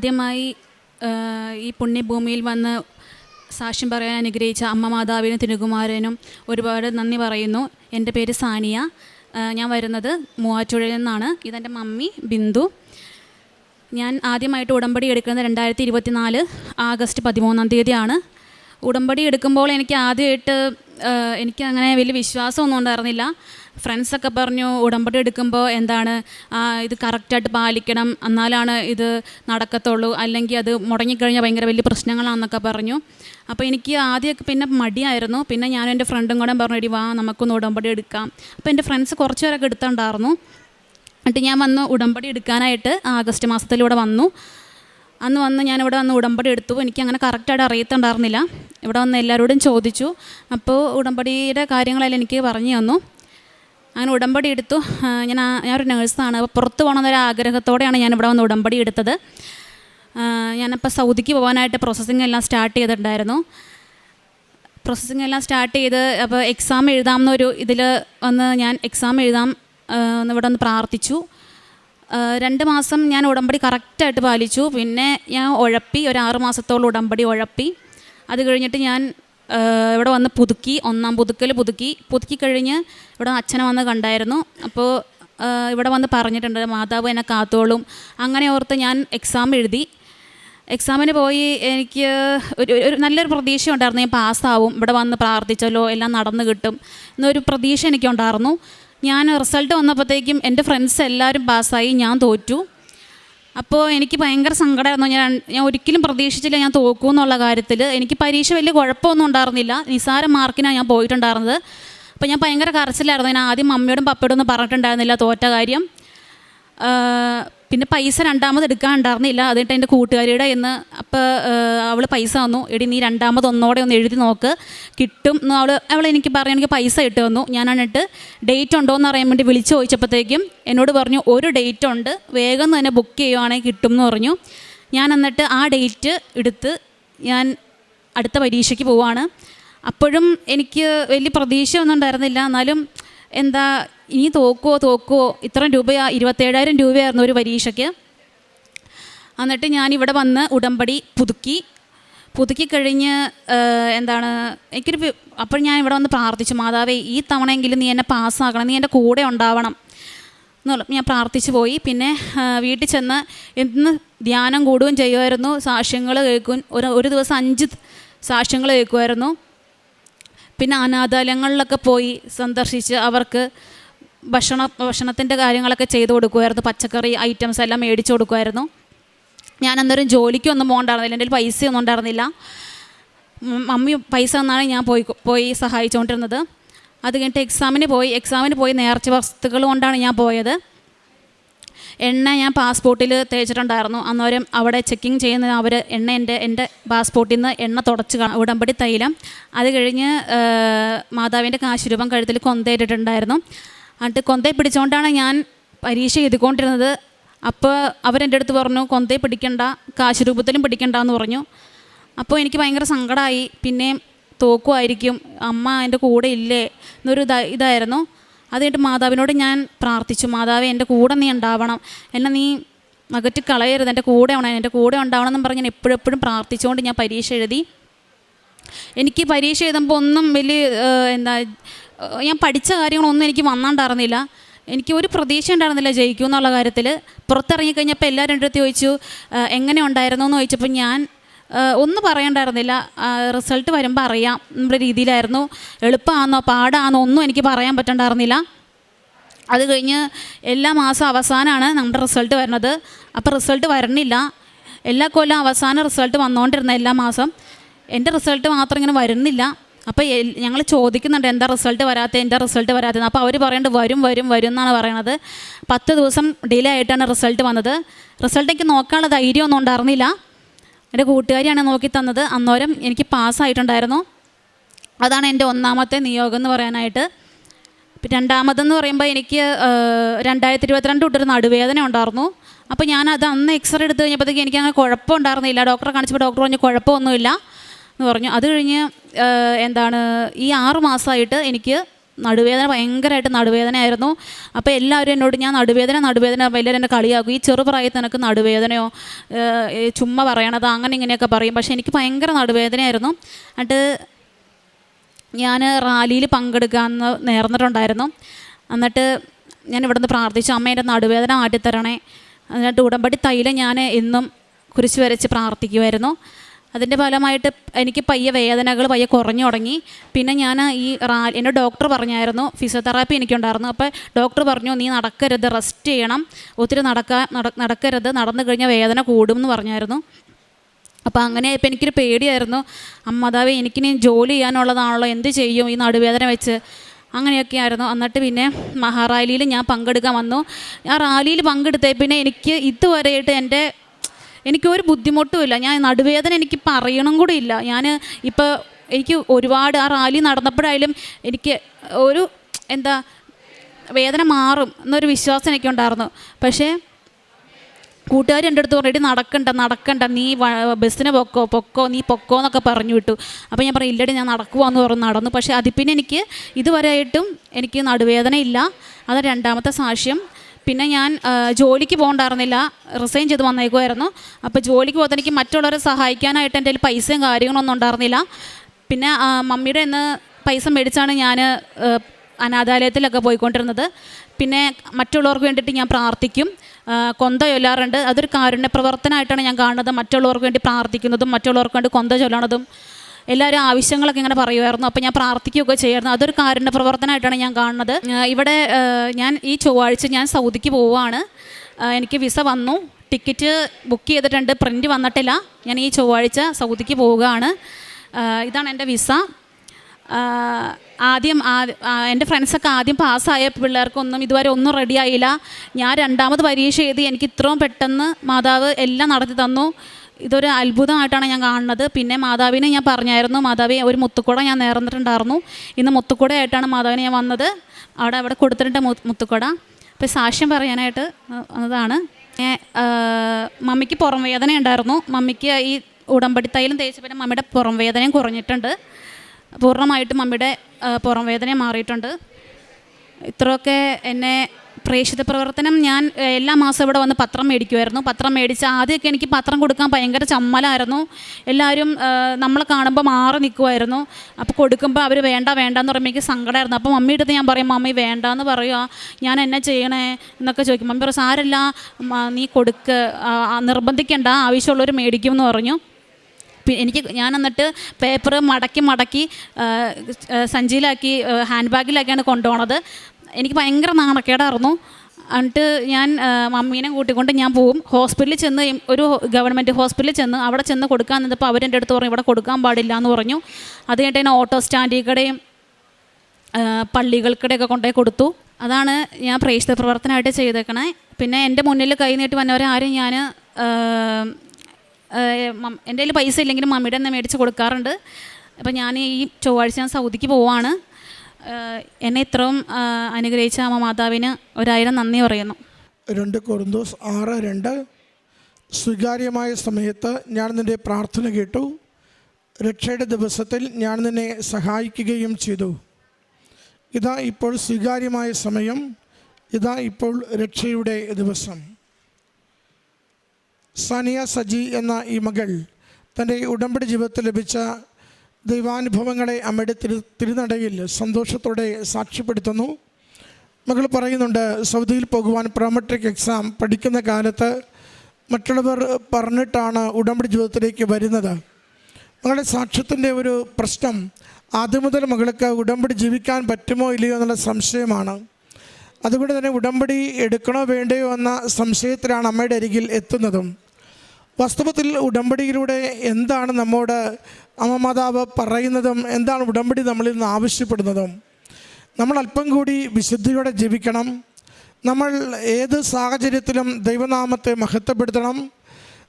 ആദ്യമായി ഈ പുണ്യഭൂമിയിൽ വന്ന് സാക്ഷ്യം പറയാൻ അനുഗ്രഹിച്ച അമ്മ മാതാവിനും തിരുകുമാരനും ഒരുപാട് നന്ദി പറയുന്നു. എന്റെ പേര് സാനിയ. ഞാൻ വരുന്നത് മൂവാറ്റുഴയിൽ നിന്നാണ്. ഇതെന്റെ മമ്മി ബിന്ദു. ഞാൻ ആദ്യമായിട്ട് ഉടമ്പടി എടുക്കുന്നത് രണ്ടായിരത്തി ഇരുപത്തി നാല് ആഗസ്റ്റ് പതിമൂന്നാം തീയതിയാണ്. ഉടമ്പടി എടുക്കുമ്പോൾ എനിക്ക് ആദ്യമായിട്ട് എനിക്ക് അങ്ങനെ വലിയ വിശ്വാസമൊന്നും ഉണ്ടായിരുന്നില്ല. ഫ്രണ്ട്സൊക്കെ പറഞ്ഞു ഉടമ്പടി എടുക്കുമ്പോൾ എന്താണ്? ഇത് കറക്റ്റായിട്ട് പാലിക്കണം. എന്നാലാണ് ഇത് നടക്കത്തുള്ളൂ. അല്ലെങ്കിൽ അത് മുടങ്ങിക്കഴിഞ്ഞാൽ ഭയങ്കര വലിയ പ്രശ്നങ്ങളാണെന്നൊക്കെ പറഞ്ഞു. അപ്പോൾ എനിക്ക് ആദ്യമൊക്കെ പിന്നെ മടിയായിരുന്നു. പിന്നെ ഞാനും എന്റെ ഫ്രണ്ടും കൂടെ പറഞ്ഞു ഇടി വാ നമുക്കൊന്ന് ഉടമ്പടി എടുക്കാം. അപ്പോൾ എന്റെ ഫ്രണ്ട്സ് കുറച്ച് പേരൊക്കെ എടുത്തുണ്ടായിരുന്നു. എന്നിട്ട് ഞാൻ വന്ന് ഉടമ്പടി എടുക്കാനായിട്ട് ആഗസ്റ്റ് മാസത്തിലൂടെ വന്നു. അന്ന് വന്ന് ഞാനിവിടെ വന്ന് ഉടമ്പടി എടുത്തു. എനിക്ക് അങ്ങനെ കറക്റ്റായിട്ട് അറിയത്തുണ്ടായിരുന്നില്ല. ഇവിടെ വന്ന് എല്ലാവരോടും ചോദിച്ചു. അപ്പോൾ ഉടമ്പടിയുടെ കാര്യങ്ങളെല്ലാം എനിക്ക് പറഞ്ഞു തന്നു. അങ്ങനെ ഉടമ്പടി എടുത്തു. ഞാൻ ഞാനൊരു നേഴ്സാണ്. അപ്പോൾ പുറത്ത് പോകണമെന്നൊരു ആഗ്രഹത്തോടെയാണ് ഞാൻ ഇവിടെ വന്ന് ഉടമ്പടി എടുത്തത്. ഞാനപ്പോൾ സൗദിക്ക് പോകാനായിട്ട് പ്രോസസ്സിംഗ് എല്ലാം സ്റ്റാർട്ട് ചെയ്തിട്ടുണ്ടായിരുന്നു. പ്രോസസ്സിംഗ് എല്ലാം സ്റ്റാർട്ട് ചെയ്ത് അപ്പോൾ എക്സാം എഴുതാം എന്നൊരു ഇതിൽ വന്ന് ഞാൻ എക്സാം എഴുതാം എന്നിവിടെ ഒന്ന് പ്രാർത്ഥിച്ചു. രണ്ട് മാസം ഞാൻ ഉടമ്പടി കറക്റ്റായിട്ട് പാലിച്ചു. പിന്നെ ഞാൻ ഉഴപ്പി ഒരു ആറ് മാസത്തോളം ഉടമ്പടി ഉഴപ്പി. അത് കഴിഞ്ഞിട്ട് ഞാൻ ഇവിടെ വന്ന് പുതുക്കി ഒന്നാം പുതുക്കൽ പുതുക്കി. പുതുക്കി കഴിഞ്ഞ് ഇവിടെ അച്ഛനെ വന്ന് കണ്ടായിരുന്നു. അപ്പോൾ ഇവിടെ വന്ന് പറഞ്ഞിട്ടുണ്ട് മാതാവ് എന്നെ കാത്തോളും. അങ്ങനെ ഓർത്ത് ഞാൻ എക്സാം എഴുതി. എക്സാമിന് പോയി എനിക്ക് ഒരു ഒരു നല്ലൊരു പ്രതീക്ഷ ഉണ്ടായിരുന്നു. ഞാൻ പാസ്സാവും ഇവിടെ വന്ന് പ്രാർത്ഥിച്ചല്ലോ എല്ലാം നടന്നു കിട്ടും എന്നൊരു പ്രതീക്ഷ എനിക്കുണ്ടായിരുന്നു. ഞാൻ റിസൾട്ട് വന്നപ്പോഴത്തേക്കും എന്റെ ഫ്രണ്ട്സ് എല്ലാവരും പാസ്സായി ഞാൻ തോറ്റു. അപ്പോൾ എനിക്ക് ഭയങ്കര സങ്കടമായിരുന്നു. ഞാൻ ഞാൻ ഒരിക്കലും പ്രതീക്ഷിച്ചില്ല ഞാൻ തോക്കൂ എന്നുള്ള കാര്യത്തിൽ. എനിക്ക് പരീക്ഷ വലിയ കുഴപ്പമൊന്നും ഉണ്ടായിരുന്നില്ല. നിസാര മാർക്കിനാണ് ഞാൻ പോയിട്ടുണ്ടായിരുന്നത്. അപ്പോൾ ഞാൻ ഭയങ്കര കരച്ചിലായിരുന്നു. ഞാൻ ആദ്യം മമ്മിയോടും പപ്പയോടും ഒന്നും പറഞ്ഞിട്ടുണ്ടായിരുന്നില്ല തോറ്റ കാര്യം. പിന്നെ പൈസ രണ്ടാമത് എടുക്കാൻ ഉണ്ടായിരുന്നില്ല. അതിട്ട് എന്റെ കൂട്ടുകാരിയുടെ എന്ന് അപ്പോൾ അവൾ പൈസ തന്നു. എടി നീ രണ്ടാമത് ഒന്നോടെ ഒന്ന് എഴുതി നോക്ക്. കിട്ടും എന്ന് അവൾ അവൾ എനിക്ക് പറഞ്ഞു എനിക്ക് പൈസ ഇട്ട് വന്നു ഞാൻ ഡേറ്റ് ഉണ്ടോ എന്ന് അറിയാൻ വേണ്ടി വിളിച്ച് ചോദിച്ചപ്പോഴത്തേക്കും എന്നോട് പറഞ്ഞു ഒരു ഡേറ്റ് ഉണ്ട്. വേഗം തന്നെ ബുക്ക് ചെയ്യുവാണെങ്കിൽ കിട്ടും എന്ന് പറഞ്ഞു. ഞാൻ എന്നിട്ട് ആ ഡേറ്റ് എടുത്ത് ഞാൻ അടുത്ത പരീക്ഷയ്ക്ക് പോവാണ്. അപ്പോഴും എനിക്ക് വലിയ പ്രതീക്ഷ ഒന്നും ഉണ്ടായിരുന്നില്ല. എന്നാലും എന്താ ഇനി തോക്കുവോ തോക്കുവോ ഇത്രയും രൂപയാ ഇരുപത്തേഴായിരം രൂപയായിരുന്നു ഒരു പരീക്ഷയ്ക്ക്. എന്നിട്ട് ഞാൻ ഇവിടെ വന്ന് ഉടമ്പടി പുതുക്കി. പുതുക്കി കഴിഞ്ഞ് എന്താണ് എനിക്കൊരു അപ്പോൾ ഞാൻ ഇവിടെ വന്ന് പ്രാർത്ഥിച്ചു മാതാവേ ഈ തവണയെങ്കിലും നീ എന്നെ പാസ്സാക്കണം നീ എന്റെ കൂടെ ഉണ്ടാവണം. എന്നുള്ള ഞാൻ പ്രാർത്ഥിച്ചു പോയി. പിന്നെ വീട്ടിൽ ചെന്ന് ഇന്ന് ധ്യാനം കൂടുകയും ചെയ്യുമായിരുന്നു. സാക്ഷ്യങ്ങൾ കേൾക്കും ഒരു ഒരു ദിവസം അഞ്ച് സാക്ഷ്യങ്ങൾ കേൾക്കുമായിരുന്നു. പിന്നെ അനാഥാലയങ്ങളിലൊക്കെ പോയി സന്ദർശിച്ച് അവർക്ക് ഭക്ഷണ ഭക്ഷണത്തിന്റെ കാര്യങ്ങളൊക്കെ ചെയ്തു കൊടുക്കുമായിരുന്നു. പച്ചക്കറി ഐറ്റംസ് എല്ലാം മേടിച്ചു കൊടുക്കുമായിരുന്നു. ഞാൻ അന്നേരം ജോലിക്കൊന്നും പോകണ്ടായിരുന്നില്ല എന്റെ പൈസ ഒന്നും ഉണ്ടായിരുന്നില്ല. മമ്മി പൈസ തന്നാണ് ഞാൻ പോയി പോയി സഹായിച്ചുകൊണ്ടിരുന്നത്. അത് കഴിഞ്ഞിട്ട് എക്സാമിന് പോയി എക്സാമിന് പോയി നേർച്ച വസ്തുക്കൾ കൊണ്ടാണ് ഞാൻ പോയത്. എണ്ണ ഞാൻ പാസ്പോർട്ടിൽ തേച്ചിട്ടുണ്ടായിരുന്നു. അന്നേരം അവിടെ ചെക്കിങ് ചെയ്യുന്ന അവർ എണ്ണ എന്റെ എന്റെ പാസ്പോർട്ടിൽ നിന്ന് എണ്ണ തുടച്ച് ഉടമ്പടി തൈലം. അത് കഴിഞ്ഞ് മാതാവിന്റെ കാശുരൂപം കഴുത്തിൽ കൊന്തയിട്ടിട്ടുണ്ടായിരുന്നു എന്നിട്ട് കൊന്തയെ പിടിച്ചുകൊണ്ടാണ് ഞാൻ പരീക്ഷ എഴുതിക്കൊണ്ടിരുന്നത്. അപ്പോൾ അവരെന്റെ അടുത്ത് പറഞ്ഞു കൊന്തേ പിടിക്കണ്ട കാശ് രൂപത്തിലും പിടിക്കണ്ട എന്ന് പറഞ്ഞു. അപ്പോൾ എനിക്ക് ഭയങ്കര സങ്കടമായി പിന്നെയും തോക്കുമായിരിക്കും അമ്മ എന്റെ കൂടെ ഇല്ലേ എന്നൊരു ഇതാ ഇതായിരുന്നു. അതായിട്ട് മാതാവിനോട് ഞാൻ പ്രാർത്ഥിച്ചു മാതാവ് എന്റെ കൂടെ നീ ഉണ്ടാവണം. എന്നെ നീ അകറ്റി കളയരുത്. എന്റെ കൂടെ ഉണ എന്റെ കൂടെ ഉണ്ടാവണം എന്ന് പറഞ്ഞ് ഞാൻ എപ്പോഴും എപ്പോഴും പ്രാർത്ഥിച്ചുകൊണ്ട് ഞാൻ പരീക്ഷ എഴുതി. എനിക്ക് പരീക്ഷ എഴുതുമ്പോൾ ഒന്നും വലിയ എന്താ ഞാൻ പഠിച്ച കാര്യങ്ങളൊന്നും എനിക്ക് വന്നിട്ടുണ്ടായിരുന്നില്ല എനിക്ക് ഒരു പ്രതീക്ഷ ഉണ്ടായിരുന്നില്ല ജയിക്കും എന്നുള്ള കാര്യത്തിൽ പുറത്തിറങ്ങിക്കഴിഞ്ഞപ്പോൾ എല്ലാവരും എന്റെ അടുത്ത് ചോദിച്ചു എങ്ങനെ ഉണ്ടായിരുന്നു? എന്ന് ചോദിച്ചപ്പോൾ ഞാൻ ഒന്നും പറയണ്ടായിരുന്നില്ല. റിസൾട്ട് വരുമ്പോൾ അറിയാം നമ്മുടെ രീതിയിലായിരുന്നു. എളുപ്പമാണെന്നോ പാടാണോ ഒന്നും എനിക്ക് പറയാൻ പറ്റണ്ടായിരുന്നില്ല. അത് കഴിഞ്ഞ് എല്ലാ മാസം അവസാനമാണ് നമ്മുടെ റിസൾട്ട് വരുന്നത്. അപ്പോൾ റിസൾട്ട് വരണില്ല എല്ലാ കൊല്ലം അവസാന റിസൾട്ട് വന്നുകൊണ്ടിരുന്ന എല്ലാ മാസം എന്റെ റിസൾട്ട് മാത്രം ഇങ്ങനെ വരുന്നില്ല. അപ്പോൾ ഞങ്ങൾ ചോദിക്കുന്നുണ്ട് എന്താ റിസൾട്ട് വരാത്ത എന്താ റിസൾട്ട് വരാത്തത് അപ്പോൾ അവർ പറയുന്നുണ്ട് വരും വരും വരും എന്നാണ് പറയണത്. പത്ത് ദിവസം ഡിലേ ആയിട്ടാണ് റിസൾട്ട് വന്നത്. റിസൾട്ട് എനിക്ക് നോക്കാനുള്ള ധൈര്യമൊന്നും ഉണ്ടായിരുന്നില്ല. എന്റെ കൂട്ടുകാരിയാണ് നോക്കി തന്നത്. അന്നേരം എനിക്ക് പാസ്സായിട്ടുണ്ടായിരുന്നു അതാണ് എന്റെ ഒന്നാമത്തെ നിയോഗം എന്ന് പറയാനായിട്ട്. രണ്ടാമതെന്ന് പറയുമ്പോൾ എനിക്ക് രണ്ടായിരത്തി ഇരുപത്തിരണ്ട് തൊട്ടൊരു നടുവേദന ഉണ്ടായിരുന്നു. അപ്പോൾ ഞാൻ അത് അന്ന് എക്സ്റേ എടുത്ത് കഴിഞ്ഞപ്പോഴത്തേക്ക് എനിക്ക് അങ്ങനെ കുഴപ്പമുണ്ടായിരുന്നില്ല ഡോക്ടറെ കാണിച്ചപ്പോൾ ഡോക്ടർ പറഞ്ഞു കുഴപ്പമൊന്നുമില്ല. എന്ന് പറഞ്ഞു. അത് കഴിഞ്ഞ് എന്താണ് ഈ ആറ് മാസമായിട്ട് എനിക്ക് നടുവേദന ഭയങ്കരമായിട്ട് നടുവേദനയായിരുന്നു. അപ്പോൾ എല്ലാവരും എന്നോട് ഞാൻ നടുവേദന നടുവേദന എല്ലാവരും എന്നെ കളിയാക്കും. ഈ ചെറുപ്രായത്തിൽ നിനക്ക് നടുവേദനയോ ചുമ്മാ പറയണത് അങ്ങനെ ഇങ്ങനെയൊക്കെ പറയും. പക്ഷേ എനിക്ക് ഭയങ്കര നടുവേദനയായിരുന്നു. എന്നിട്ട് ഞാൻ റാലിയിൽ പങ്കെടുക്കാമെന്ന് നേർന്നിട്ടുണ്ടായിരുന്നു. എന്നിട്ട് ഞാൻ ഇവിടുന്ന് പ്രാർത്ഥിച്ചു അമ്മ എന്റെ നടുവേദന മാറ്റിത്തരണേ. എന്നിട്ട് ഉടമ്പടി തൈലം ഞാൻ എന്നും കുരിശ് വരച്ച് പ്രാർത്ഥിക്കുമായിരുന്നു. അതിന്റെ ഫലമായിട്ട് എനിക്ക് പയ്യെ വേദനകൾ പയ്യെ കുറഞ്ഞു തുടങ്ങി. പിന്നെ ഞാൻ ഈ റാ എന്റെ ഡോക്ടർ പറഞ്ഞായിരുന്നു ഫിസിയോതെറാപ്പി എനിക്കുണ്ടായിരുന്നു. അപ്പോൾ ഡോക്ടർ പറഞ്ഞു നീ നടക്കരുത് റെസ്റ്റ് ചെയ്യണം. ഒത്തിരി നടക്കാൻ നട- നടക്കരുത്. നടന്നു കഴിഞ്ഞാൽ വേദന കൂടും എന്ന് പറഞ്ഞായിരുന്നു. അപ്പോൾ അങ്ങനെ ഇപ്പം എനിക്കൊരു പേടിയായിരുന്നു. അമ്മതാവേ എനിക്കിനി ജോലി ചെയ്യാനുള്ളതാണല്ലോ എന്ത് ചെയ്യും ഈ നടുവേദന വെച്ച്? അങ്ങനെയൊക്കെ ആയിരുന്നു. എന്നിട്ട് പിന്നെ മഹാറാലിയിൽ ഞാൻ പങ്കെടുക്കാൻ വന്നു. ആ റാലിയിൽ പങ്കെടുത്തേ പിന്നെ എനിക്ക് ഇതുവരെയായിട്ട് എന്റെ എനിക്കൊരു ബുദ്ധിമുട്ടുമില്ല. ഞാൻ നടുവേദന എനിക്ക് പറയണം കൂടി ഇല്ല ഞാൻ ഇപ്പോൾ എനിക്ക് ഒരുപാട് ആ റാലി നടന്നപ്പോഴായാലും എനിക്ക് ഒരു എന്താ വേദന മാറും എന്നൊരു വിശ്വാസം എനിക്കുണ്ടായിരുന്നു. പക്ഷേ കൂട്ടുകാർ എന്റെ അടുത്ത് പറഞ്ഞിട്ട് നടക്കണ്ട നടക്കണ്ട. നീ ബസ്സിന് പൊക്കോ പൊക്കോ നീ പൊക്കോ എന്നൊക്കെ പറഞ്ഞു വിട്ടു. അപ്പോൾ ഞാൻ പറഞ്ഞു ഇല്ലടി ഞാൻ നടക്കുവാന്ന് പറഞ്ഞു നടന്നു. പക്ഷേ അതിൽ പിന്നെ എനിക്ക് ഇതുവരെയായിട്ടും എനിക്ക് നടുവേദന ഇല്ല അത് രണ്ടാമത്തെ സാക്ഷ്യം. പിന്നെ ഞാൻ ജോലിക്ക് പോകണ്ടായിരുന്നില്ല. റിസൈൻ ചെയ്ത് വന്നേക്കുമായിരുന്നു അപ്പോൾ ജോലിക്ക് പോകാൻ എനിക്ക് മറ്റുള്ളവരെ സഹായിക്കാനായിട്ട് എന്റെ പൈസയും കാര്യങ്ങളൊന്നും ഉണ്ടായിരുന്നില്ല. പിന്നെ മമ്മിയുടെ ഇന്ന് പൈസ മേടിച്ചാണ് ഞാൻ അനാഥാലയത്തിലൊക്കെ പോയിക്കൊണ്ടിരുന്നത്. പിന്നെ മറ്റുള്ളവർക്ക് വേണ്ടിയിട്ട് ഞാൻ പ്രാർത്ഥിക്കും. കൊന്ത ചൊല്ലാറുണ്ട്. അതൊരു കാരുണ്യ പ്രവർത്തനമായിട്ടാണ് ഞാൻ കാണുന്നത്. മറ്റുള്ളവർക്ക് വേണ്ടി പ്രാർത്ഥിക്കുന്നതും മറ്റുള്ളവർക്ക് വേണ്ടി കൊന്ത ചൊല്ലണതും. എല്ലാവരും ആവശ്യങ്ങളൊക്കെ ഇങ്ങനെ പറയുമായിരുന്നു. അപ്പോൾ ഞാൻ പ്രാർത്ഥിക്കുകയൊക്കെ ചെയ്യായിരുന്നു. അതൊരു കാരുണ്യ പ്രവർത്തനമായിട്ടാണ് ഞാൻ കാണുന്നത്. ഇവിടെ ഞാൻ ഈ ചൊവ്വാഴ്ച ഞാൻ സൗദിക്ക് പോവുകയാണ്. എനിക്ക് വിസ വന്നു. ടിക്കറ്റ് ബുക്ക് ചെയ്തിട്ടുണ്ട്. പ്രിന്റ് വന്നിട്ടില്ല. ഞാൻ ഈ ചൊവ്വാഴ്ച സൗദിക്ക് പോവുകയാണ്. ഇതാണ് എന്റെ വിസ. ആദ്യം എന്റെ ഫ്രണ്ട്സൊക്കെ ആദ്യം പാസ്സായ പിള്ളേർക്കൊന്നും ഇതുവരെ ഒന്നും റെഡിയായില്ല ഞാൻ രണ്ടാമത് പരീക്ഷ എഴുതി എനിക്ക് ഇത്രയും പെട്ടെന്ന് മാതാവ് എല്ലാം നടത്തി തന്നു. ഇതൊരു അത്ഭുതമായിട്ടാണ് ഞാൻ കാണുന്നത്. പിന്നെ മാതാവിനെ ഞാൻ പറഞ്ഞായിരുന്നു. മാതാവി ഒരു മുത്തുക്കുട ഞാൻ നേർന്നിട്ടുണ്ടായിരുന്നു. ഇന്ന് മുത്തുക്കുടയായിട്ടാണ് മാതാവിനെ ഞാൻ വന്നത്. അവിടെ അവിടെ കൊടുത്തിട്ടുണ്ട് മുത്തുക്കുട. അപ്പോൾ സാക്ഷ്യം പറയാനായിട്ട് വന്നതാണ് മമ്മിക്ക് പുറം വേദന ഉണ്ടായിരുന്നു. മമ്മിക്ക് ഈ ഉടമ്പടി തൈലം തേച്ച പിന്നെ മമ്മിയുടെ പുറം വേദനയും കുറഞ്ഞിട്ടുണ്ട്. പൂർണമായിട്ടും മമ്മിയുടെ പുറം വേദന മാറിയിട്ടുണ്ട്. ഇത്രയൊക്കെ എന്നെ പ്രേക്ഷിത പ്രവർത്തനം ഞാൻ എല്ലാ മാസവും ഇവിടെ വന്ന് പത്രം മേടിക്കുമായിരുന്നു പത്രം മേടിച്ച് ആദ്യമൊക്കെ എനിക്ക് പത്രം കൊടുക്കാൻ ഭയങ്കര ചമ്മലായിരുന്നു. എല്ലാവരും നമ്മളെ കാണുമ്പോൾ മാറി നിൽക്കുമായിരുന്നു അപ്പോൾ കൊടുക്കുമ്പോൾ അവർ വേണ്ട വേണ്ട എന്ന് പറയുമ്പോൾ എനിക്ക് സങ്കടമായിരുന്നു അപ്പോൾ മമ്മിയുടെ അടുത്ത് ഞാൻ പറയും മമ്മി വേണ്ട എന്ന് പറയുക ഞാൻ എന്നെ ചെയ്യണേ? എന്നൊക്കെ ചോദിക്കും. മമ്മി പറയും സാരല്ല നീ കൊടുക്ക്. നിർബന്ധിക്കേണ്ട. ആവശ്യമുള്ളവർ മേടിക്കും എന്ന് പറഞ്ഞു എനിക്ക് ഞാൻ എന്നിട്ട് പേപ്പർ മടക്കി മടക്കി സഞ്ചിയിലാക്കി ഹാൻഡ് ബാഗിലാക്കിയാണ് കൊണ്ടുപോണത്. എനിക്ക് ഭയങ്കര നാണക്കേടായിരുന്നു. എന്നിട്ട് ഞാൻ മമ്മീനെ കൂട്ടിക്കൊണ്ട് ഞാൻ പോവും. ഹോസ്പിറ്റലിൽ ചെന്ന് ഒരു ഗവൺമെന്റ് ഹോസ്പിറ്റലിൽ ചെന്ന് അവിടെ ചെന്ന് കൊടുക്കാൻ നിന്നപ്പോൾ അവരെന്റെ അടുത്ത് പറഞ്ഞു ഇവിടെ കൊടുക്കാൻ പാടില്ല എന്ന് പറഞ്ഞു. അത് കഴിഞ്ഞിട്ട് ഞാൻ ഓട്ടോ സ്റ്റാൻഡിൽ കടയും ആ, പള്ളികൾക്കിടെയൊക്കെ കൊണ്ടുപോയി കൊടുത്തു. അതാണ് ഞാൻ പ്രേക്ഷിത പ്രവർത്തനമായിട്ട് ചെയ്തേക്കണേ. പിന്നെ എന്റെ മുന്നിൽ കൈ നീട്ടി വന്നവരെ ആരും ഞാൻ എന്റെ കയ്യിൽ പൈസ ഇല്ലെങ്കിലും മമ്മിയുടെ തന്നെ മേടിച്ച് കൊടുക്കാറുണ്ട്. അപ്പം ഞാൻ ഈ ചൊവ്വാഴ്ച ഞാൻ സൗദിക്ക് പോവാണ്. എന്നെ ഇത്രയും അനുഗ്രഹിച്ച അമ്മ മാതാവിന് ഒരായിരം നന്ദി പറയുന്നു. രണ്ട് കൊറിന്തോസ് ആറ് രണ്ട്. സ്വീകാര്യമായ സമയത്ത് ഞാൻ നിന്റെ പ്രാർത്ഥന കേട്ടു. രക്ഷയുടെ ദിവസത്തിൽ ഞാൻ നിന്നെ സഹായിക്കുകയും ചെയ്തു. ഇതാ ഇപ്പോൾ സ്വീകാര്യമായ സമയം. ഇതാ ഇപ്പോൾ രക്ഷയുടെ ദിവസം. സാനിയ സജി എന്ന ഈ മകൾ തന്റെ ഉടമ്പടി ജീവിതത്തിൽ ലഭിച്ച ദൈവാനുഭവങ്ങളെ അമ്മയുടെ തിരു തിരുനടയിൽ സന്തോഷത്തോടെ സാക്ഷ്യപ്പെടുത്തുന്നു. മകൾ പറയുന്നുണ്ട് സൗദിയിൽ പോകുവാൻ പ്രോമെട്രിക് എക്സാം പഠിക്കുന്ന കാലത്ത് മറ്റുള്ളവർ പറഞ്ഞിട്ടാണ് ഉടമ്പടി ജീവിതത്തിലേക്ക് വരുന്നത്. മകളുടെ സാക്ഷ്യത്തിന്റെ ഒരു പ്രശ്നം ആദ്യം മുതൽ മകൾക്ക് ഉടമ്പടി ജീവിക്കാൻ പറ്റുമോ ഇല്ലയോ എന്നുള്ള സംശയമാണ്. അതുകൊണ്ട് തന്നെ ഉടമ്പടി എടുക്കണോ വേണ്ടയോ എന്ന സംശയത്തിലാണ് അമ്മയുടെ അരികിൽ എത്തുന്നതും. വാസ്തവത്തിൽ ഉടമ്പടിയിലൂടെ എന്താണ് നമ്മോട് അമ്മ മാതാവ് പറയുന്നതും എന്താണ് ഉടമ്പടി നമ്മളിൽ നിന്ന് ആവശ്യപ്പെടുന്നതും. നമ്മൾ അല്പം കൂടി വിശുദ്ധിയോടെ ജീവിക്കണം. നമ്മൾ ഏത് സാഹചര്യത്തിലും ദൈവനാമത്തെ മഹത്വപ്പെടുത്തണം.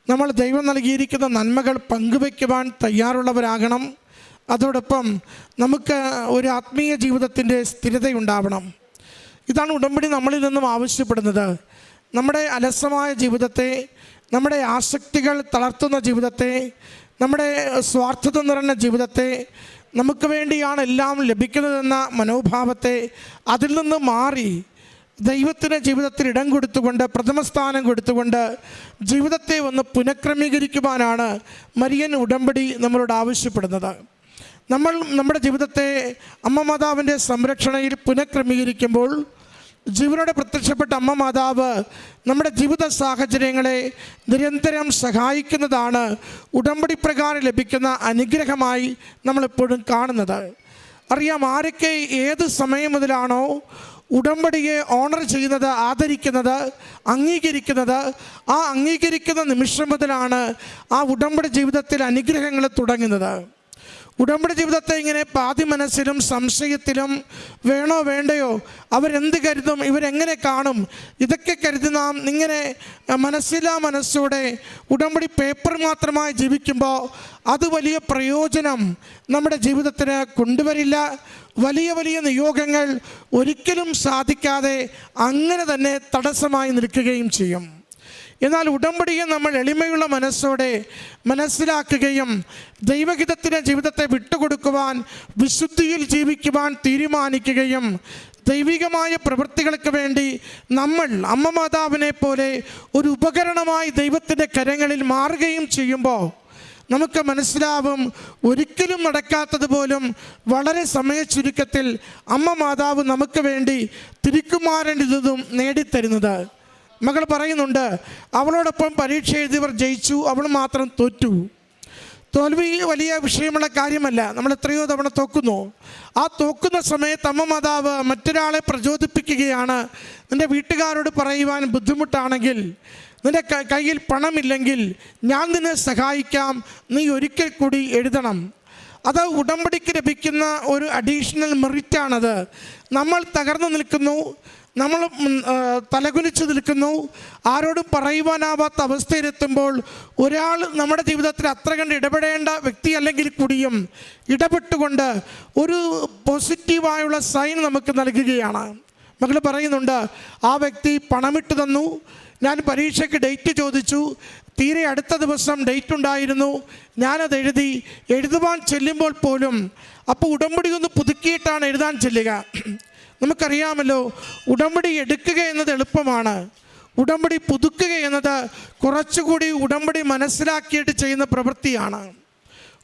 നമ്മൾ ദൈവം നൽകിയിരിക്കുന്ന നന്മകൾ പങ്കുവയ്ക്കുവാൻ തയ്യാറുള്ളവരാകണം. അതോടൊപ്പം നമുക്ക് ഒരു ആത്മീയ ജീവിതത്തിന്റെ സ്ഥിരതയുണ്ടാവണം. ഇതാണ് ഉടമ്പടി നമ്മളിൽ നിന്നും ആവശ്യപ്പെടുന്നത്. നമ്മുടെ അലസമായ ജീവിതത്തെ നമ്മുടെ ആസക്തികൾ തളർത്തുന്ന ജീവിതത്തെ നമ്മുടെ സ്വാർത്ഥത നിറഞ്ഞ ജീവിതത്തെ നമുക്ക് വേണ്ടിയാണ് എല്ലാം ലഭിക്കുന്നതെന്ന മനോഭാവത്തെ അതിൽ നിന്ന് മാറി ദൈവത്തിന് ജീവിതത്തിൽ ഇടം കൊടുത്തുകൊണ്ട് പ്രഥമസ്ഥാനം കൊടുത്തുകൊണ്ട് ജീവിതത്തെ ഒന്ന് പുനഃക്രമീകരിക്കുവാനാണ് മരിയൻ ഉടമ്പടി നമ്മളോട് ആവശ്യപ്പെടുന്നത്. നമ്മൾ നമ്മുടെ ജീവിതത്തെ അമ്മ മാതാവിന്റെ സംരക്ഷണയിൽ പുനഃക്രമീകരിക്കുമ്പോൾ ജീവനോടെ പ്രത്യക്ഷപ്പെട്ട അമ്മ മാതാവ് നമ്മുടെ ജീവിത സാഹചര്യങ്ങളെ നിരന്തരം സഹായിക്കുന്നതാണ് ഉടമ്പടി പ്രകാരം ലഭിക്കുന്ന അനുഗ്രഹമായി നമ്മളെപ്പോഴും കാണുന്നത്. അറിയാം ആരൊക്കെ ഏത് സമയം മുതലാണോ ഉടമ്പടിയെ ഓണർ ചെയ്യുന്നത് ആദരിക്കുന്നത് അംഗീകരിക്കുന്നത് ആ അംഗീകരിക്കുന്ന നിമിഷം മുതലാണ് ആ ഉടമ്പടി ജീവിതത്തിൽ അനുഗ്രഹങ്ങൾ തുടങ്ങുന്നത്. ഉടമ്പടി ജീവിതത്തെ ഇങ്ങനെ പാതി മനസ്സിലും സംശയത്തിലും വേണോ വേണ്ടയോ? അവരെന്ത് കരുതും? ഇവരെങ്ങനെ കാണും? ഇതൊക്കെ കരുതി നാം ഇങ്ങനെ മനസ്സിലാ മനസ്സോടെ ഉടമ്പടി പേപ്പർ മാത്രമായി ജീവിക്കുമ്പോൾ അത് വലിയ പ്രയോജനം നമ്മുടെ ജീവിതത്തിന് കൊണ്ടുവരില്ല. വലിയ വലിയ നിയോഗങ്ങൾ ഒരിക്കലും സാധിക്കാതെ അങ്ങനെ തന്നെ തടസ്സമായി നിൽക്കുകയും ചെയ്യും. എന്നാൽ ഉടമ്പടിയെ നമ്മൾ എളിമയുള്ള മനസ്സോടെ മനസ്സിലാക്കുകയും ദൈവഹിതത്തിന് ജീവിതത്തെ വിട്ടുകൊടുക്കുവാൻ വിശുദ്ധിയിൽ ജീവിക്കുവാൻ തീരുമാനിക്കുകയും ദൈവികമായ പ്രവൃത്തികൾക്ക് വേണ്ടി നമ്മൾ അമ്മ മാതാവിനെ പോലെ ഒരു ഉപകരണമായി ദൈവത്തിന്റെ കരങ്ങളിൽ മാറുകയും ചെയ്യുമ്പോൾ നമുക്ക് മനസ്സിലാവും ഒരിക്കലും നടക്കാത്തത് പോലും വളരെ സമയ ചുരുക്കത്തിൽ അമ്മ മാതാവ് നമുക്ക് വേണ്ടി തിരുക്കുമാരേണ്ടതും നേടിത്തരുന്നത്. മകൾ പറയുന്നുണ്ട് അവളോടൊപ്പം പരീക്ഷ എഴുതിയവർ ജയിച്ചു അവൾ മാത്രം തോറ്റു. തോൽവി വലിയ വിഷയമുള്ള കാര്യമല്ല. നമ്മൾ എത്രയോ തവണ തോക്കുന്നു. ആ തോക്കുന്ന സമയത്ത് അമ്മ മാതാവ് മറ്റൊരാളെ പ്രചോദിപ്പിക്കുകയാണ്. നിന്റെ വീട്ടുകാരോട് പറയുവാൻ ബുദ്ധിമുട്ടാണെങ്കിൽ നിന്റെ കയ്യിൽ പണമില്ലെങ്കിൽ ഞാൻ നിന്നെ സഹായിക്കാം. നീ ഒരിക്കൽ കൂടി എഴുതണം. അത് ഉടമ്പടിക്ക് ലഭിക്കുന്ന ഒരു അഡീഷണൽ മെറിറ്റാണത് നമ്മൾ തകർന്നു നിൽക്കുന്നു. നമ്മൾ തലകുനിച്ച് നിൽക്കുന്നു. ആരോടും പറയുവാനാവാത്ത അവസ്ഥയിലെത്തുമ്പോൾ ഒരാൾ നമ്മുടെ ജീവിതത്തിൽ അത്ര കണ്ട് ഇടപെടേണ്ട വ്യക്തി അല്ലെങ്കിൽ കൂടിയും ഇടപെട്ടുകൊണ്ട് ഒരു പോസിറ്റീവായുള്ള സൈൻ നമുക്ക് നൽകുകയാണ്. മകൾ പറയുന്നുണ്ട് ആ വ്യക്തി പണമിട്ട് തന്നു. ഞാൻ പരീക്ഷയ്ക്ക് ഡേറ്റ് ചോദിച്ചു. തീരെ അടുത്ത ദിവസം ഡേറ്റ് ഉണ്ടായിരുന്നു. ഞാനത് എഴുതി എഴുതുവാൻ ചെല്ലുമ്പോൾ പോലും അപ്പോൾ ഉടമ്പടി ഒന്ന് പുതുക്കിയിട്ടാണ് എഴുതാൻ ചെല്ലുക. നമുക്കറിയാമല്ലോ ഉടമ്പടി എടുക്കുക എന്നത് എളുപ്പമാണ്. ഉടമ്പടി പുതുക്കുക എന്നത് കുറച്ചുകൂടി ഉടമ്പടി മനസ്സിലാക്കിയിട്ട് ചെയ്യുന്ന പ്രവൃത്തിയാണ്.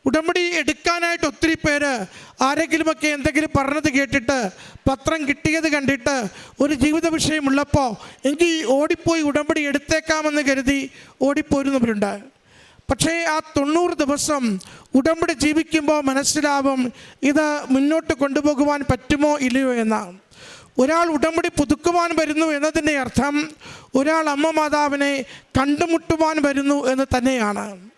ഉടമ്പടി എടുക്കാനായിട്ട് ഒത്തിരി പേര് ആരെങ്കിലുമൊക്കെ എന്തെങ്കിലും പറഞ്ഞത് കേട്ടിട്ട് പത്രം കിട്ടിയത് കണ്ടിട്ട് ഒരു ജീവിത വിഷയമുള്ളപ്പോൾ എനിക്ക് ഓടിപ്പോയി ഉടമ്പടി എടുത്തേക്കാമെന്ന് കരുതി ഓടിപ്പോരുന്നവരുണ്ട്. പക്ഷേ ആ തൊണ്ണൂറ് ദിവസം ഉടമ്പടി ജീവിക്കുമ്പോൾ മനസ്സിലാവും ഇത് മുന്നോട്ട് കൊണ്ടുപോകുവാൻ പറ്റുമോ ഇല്ലയോ എന്ന്. ഒരാൾ ഉടമ്പടി പുതുക്കുവാൻ വരുന്നു എന്നതിന്റെ അർത്ഥം ഒരാൾ അമ്മ മാതാവിനെ കണ്ടുമുട്ടുവാൻ വരുന്നു എന്ന് തന്നെയാണ്.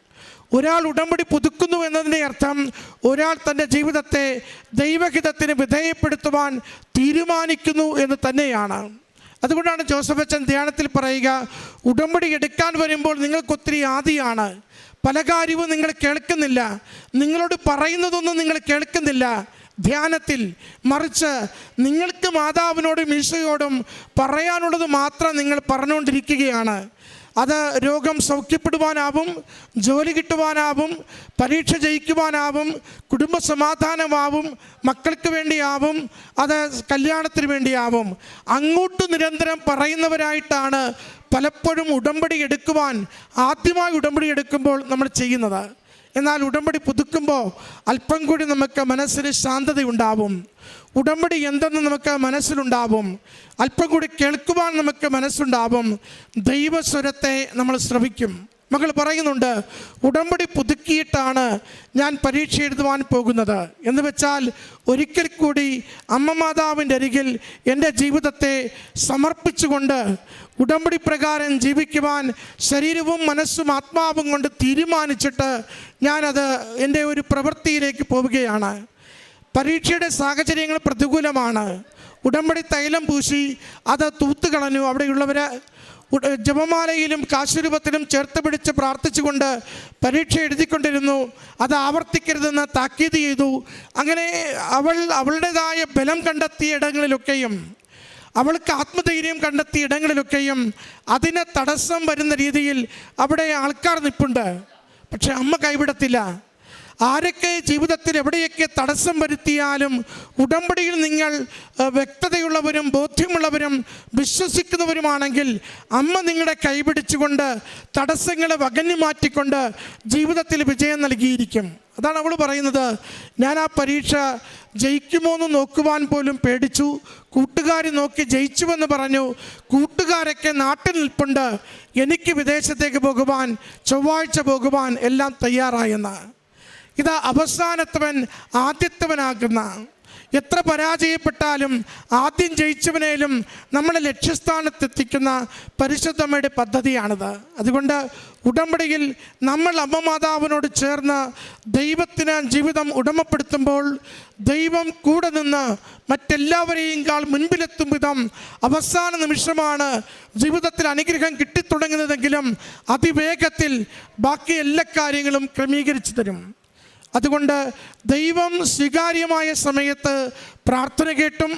ഒരാൾ ഉടമ്പടി പുതുക്കുന്നു എന്നതിന്റെ അർത്ഥം ഒരാൾ തന്റെ ജീവിതത്തെ ദൈവഹിതത്തിന് വിധേയപ്പെടുത്തുവാൻ തീരുമാനിക്കുന്നു എന്ന് തന്നെയാണ്. അതുകൊണ്ടാണ് ജോസഫ് അച്ഛൻ ധ്യാനത്തിൽ പറയുക ഉടമ്പടി എടുക്കാൻ വരുമ്പോൾ നിങ്ങൾക്കൊത്തിരി ആദിയാണ്. പല കാര്യവും നിങ്ങൾ കേൾക്കുന്നില്ല. നിങ്ങളോട് പറയുന്നതൊന്നും നിങ്ങൾ കേൾക്കുന്നില്ല. ധ്യാനത്തിൽ മറിച്ച് നിങ്ങൾക്ക് മാതാവിനോടും ഈശോയോടും പറയാനുള്ളത് മാത്രം നിങ്ങൾ പറഞ്ഞുകൊണ്ടിരിക്കുകയാണ്. അത് രോഗം സൗഖ്യപ്പെടുവാനാവും ജോലി കിട്ടുവാനാവും പരീക്ഷ ജയിക്കുവാനാവും കുടുംബ സമാധാനമാവും മക്കൾക്ക് വേണ്ടിയാവും അത് കല്യാണത്തിന് വേണ്ടിയാവും. അങ്ങോട്ട് നിരന്തരം പറയുന്നവരായിട്ടാണ് പലപ്പോഴും ഉടമ്പടി എടുക്കുവാൻ ആദ്യമായി ഉടമ്പടി എടുക്കുമ്പോൾ നമ്മൾ ചെയ്യുന്നത്. എന്നാൽ ഉടമ്പടി പുതുക്കുമ്പോൾ അല്പം കൂടി നമുക്ക് മനസ്സിന് ശാന്തതയുണ്ടാവും ഉടമ്പടി എന്തെന്ന് നമുക്ക് മനസ്സിലുണ്ടാവും. അല്പം കൂടി കേൾക്കുവാൻ നമുക്ക് മനസ്സുണ്ടാവും. ദൈവസ്വരത്തെ നമ്മൾ ശ്രവിക്കും. മകൾ പറയുന്നുണ്ട് ഉടമ്പടി പുതുക്കിയിട്ടാണ് ഞാൻ പരീക്ഷ എഴുതുവാൻ പോകുന്നത്. എന്ന് വെച്ചാൽ ഒരിക്കൽ കൂടി അമ്മ മാതാവിന്റെ അരികിൽ എന്റെ ജീവിതത്തെ സമർപ്പിച്ചുകൊണ്ട് ഉടമ്പടി പ്രകാരം ജീവിക്കുവാൻ ശരീരവും മനസ്സും ആത്മാവും കൊണ്ട് തീരുമാനിച്ചിട്ട് ഞാനത് എന്റെ ഒരു പ്രവൃത്തിയിലേക്ക് പോവുകയാണ്. പരീക്ഷയുടെ സാഹചര്യങ്ങൾ പ്രതികൂലമാണ്. ഉടമ്പടി തൈലം പൂശി അത് തൂത്തുകളഞ്ഞു. അവിടെയുള്ളവർ ജപമാലയിലും കാശുരൂപത്തിലും ചേർത്ത് പിടിച്ച് പ്രാർത്ഥിച്ചുകൊണ്ട് പരീക്ഷ എഴുതിക്കൊണ്ടിരുന്നു. അത് ആവർത്തിക്കരുതെന്ന് താക്കീത് ചെയ്തു. അങ്ങനെ അവൾ അവളുടേതായ ബലം കണ്ടെത്തിയ ഇടങ്ങളിലൊക്കെയും അവൾക്ക് ആത്മധൈര്യം കണ്ടെത്തിയ ഇടങ്ങളിലൊക്കെയും അതിന് തടസ്സം വരുന്ന രീതിയിൽ അവിടെ ആൾക്കാർ നിൽപ്പുണ്ട് പക്ഷെ അമ്മ കൈവിടത്തില്ല. ആരൊക്കെ ജീവിതത്തിൽ എവിടെയൊക്കെ തടസ്സം വരുത്തിയാലും ഉടമ്പടിയിൽ നിങ്ങൾ വ്യക്തതയുള്ളവരും ബോധ്യമുള്ളവരും വിശ്വസിക്കുന്നവരുമാണെങ്കിൽ അമ്മ നിങ്ങളെ കൈപിടിച്ചുകൊണ്ട് തടസ്സങ്ങളെ വകഞ്ഞു മാറ്റിക്കൊണ്ട് ജീവിതത്തിൽ വിജയം നൽകിയിരിക്കും. അതാണ് അവൾ പറയുന്നത്. ഞാൻ ആ പരീക്ഷ ജയിക്കുമോ എന്ന് നോക്കുവാൻ പോലും പേടിച്ചു. കൂട്ടുകാർ നോക്കി ജയിച്ചുവെന്ന് പറഞ്ഞു. കൂട്ടുകാരൊക്കെ നാട്ടിൽ നിൽപ്പുണ്ട്. എനിക്ക് വിദേശത്തേക്ക് പോകുവാൻ ചൊവ്വാഴ്ച പോകുവാൻ എല്ലാം തയ്യാറായെന്ന്. ഇതാ അവസാനത്തവൻ ആദ്യത്തവനാകുന്ന. എത്ര പരാജയപ്പെട്ടാലും ആദ്യം ജയിച്ചവനേലും നമ്മളെ ലക്ഷ്യസ്ഥാനത്തെത്തിക്കുന്ന പരിശുദ്ധമ്മയുടെ പദ്ധതിയാണിത്. അതുകൊണ്ട് ഉടമ്പടിയിൽ നമ്മൾ അമ്മമാതാവിനോട് ചേർന്ന് ദൈവത്തിന് ജീവിതം ഉടമപ്പെടുത്തുമ്പോൾ ദൈവം കൂടെ നിന്ന് മറ്റെല്ലാവരെയും കാൾ മുൻപിലെത്തും വിധം അവസാന നിമിഷമാണ് ജീവിതത്തിൽ അനുഗ്രഹം കിട്ടിത്തുടങ്ങുന്നതെങ്കിലും അതിവേഗത്തിൽ ബാക്കി എല്ലാ കാര്യങ്ങളും ക്രമീകരിച്ചു തരും. അതുകൊണ്ട് ദൈവം സ്വീകാര്യമായ സമയത്ത് പ്രാർത്ഥന കേട്ടും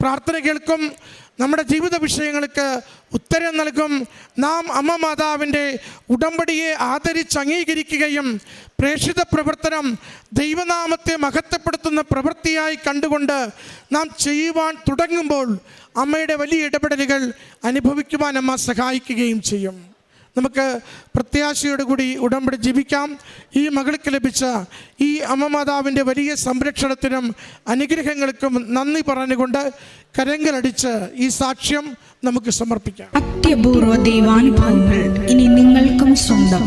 പ്രാർത്ഥന കേൾക്കും നമ്മുടെ ജീവിത വിഷയങ്ങൾക്ക് ഉത്തരം നൽകും. നാം അമ്മ മാതാവിന്റെ ഉടമ്പടിയെ ആദരിച്ച് അംഗീകരിക്കുകയും പ്രേക്ഷിത പ്രവർത്തനം ദൈവനാമത്തെ മഹത്വപ്പെടുത്തുന്ന പ്രവൃത്തിയായി കണ്ടുകൊണ്ട് നാം ചെയ്യുവാൻ തുടങ്ങുമ്പോൾ അമ്മയുടെ വലിയ ഇടപെടലുകൾ അനുഭവിക്കുവാൻ അമ്മ സഹായിക്കുകയും ചെയ്യും. നമുക്ക് പ്രത്യാശയോട് കൂടി ഉടമ്പടി ജീവിക്കാം. ഈ മകൾക്ക് ലഭിച്ച ഈ അമ്മമാതാവിന്റെ വലിയ സംരക്ഷണത്തിനും അനുഗ്രഹങ്ങൾക്കും നന്ദി പറഞ്ഞുകൊണ്ട് കരങ്ങളടിച്ച് ഈ സാക്ഷ്യം നമുക്ക് സമർപ്പിക്കാം. അത്യപൂർവ ദൈവാനുഭവങ്ങൾ ഇനി നിങ്ങൾക്കും സ്വന്തം.